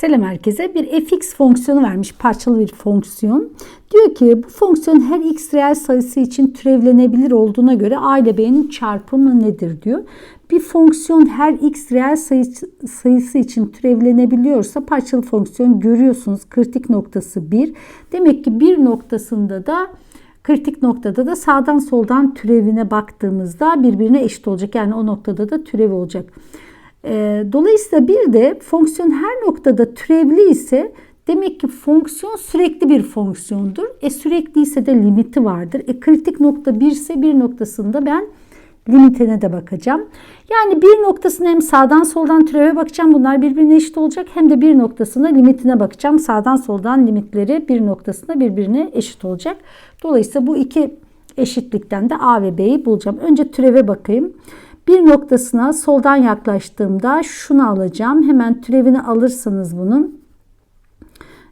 Selam herkese. Bir fx fonksiyonu vermiş. Parçalı bir fonksiyon. Diyor ki bu fonksiyon her x reel sayısı için türevlenebilir olduğuna göre a ile b'nin çarpımı nedir diyor. Bir fonksiyon her x reel sayısı, sayısı için türevlenebiliyorsa parçalı fonksiyon görüyorsunuz. Kritik noktası 1. Demek ki bir noktasında da kritik noktada da sağdan soldan türevine baktığımızda birbirine eşit olacak. Yani o noktada da türev olacak. Ee, dolayısıyla bir de fonksiyon her noktada türevli ise demek ki fonksiyon sürekli bir fonksiyondur. E sürekli ise de limiti vardır. E kritik nokta 1 ise bir noktasında ben limitine de bakacağım. Yani bir noktasına hem sağdan soldan türeve bakacağım. Bunlar birbirine eşit olacak. Hem de bir noktasına limitine bakacağım. Sağdan soldan limitleri bir noktasına birbirine eşit olacak. Dolayısıyla bu iki eşitlikten de A ve B'yi bulacağım. Önce türeve bakayım. Bir noktasına soldan yaklaştığımda şunu alacağım. Hemen türevini alırsanız bunun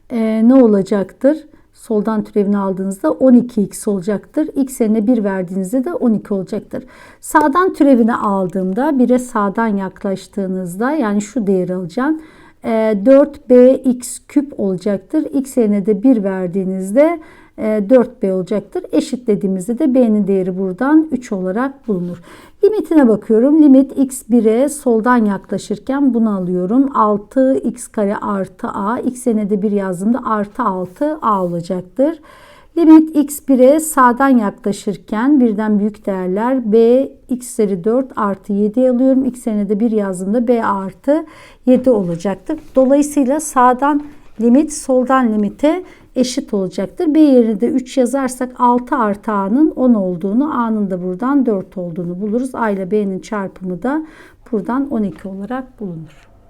e, ne olacaktır? Soldan türevini aldığınızda 12x olacaktır. X yerine 1 verdiğinizde de 12 olacaktır. Sağdan türevini aldığımda 1'e sağdan yaklaştığınızda yani şu değeri alacağım. 4bx küp olacaktır. X yerine de 1 verdiğinizde 4b e, olacaktır. Eşitlediğimizde de b'nin değeri buradan 3 olarak bulunur. Limitine bakıyorum. Limit x1'e soldan yaklaşırken bunu alıyorum. 6x kare artı a. x yerine de 1 yazdığımda artı 6 a olacaktır. Limit x1'e sağdan yaklaşırken birden büyük değerler b x üzeri 4 artı 7 alıyorum. x yerine de 1 yazdığımda b artı 7 olacaktır. Dolayısıyla sağdan limit soldan limite eşit olacaktır. B yerine de 3 yazarsak 6 artı A'nın 10 olduğunu, A'nın da buradan 4 olduğunu buluruz. A ile B'nin çarpımı da buradan 12 olarak bulunur.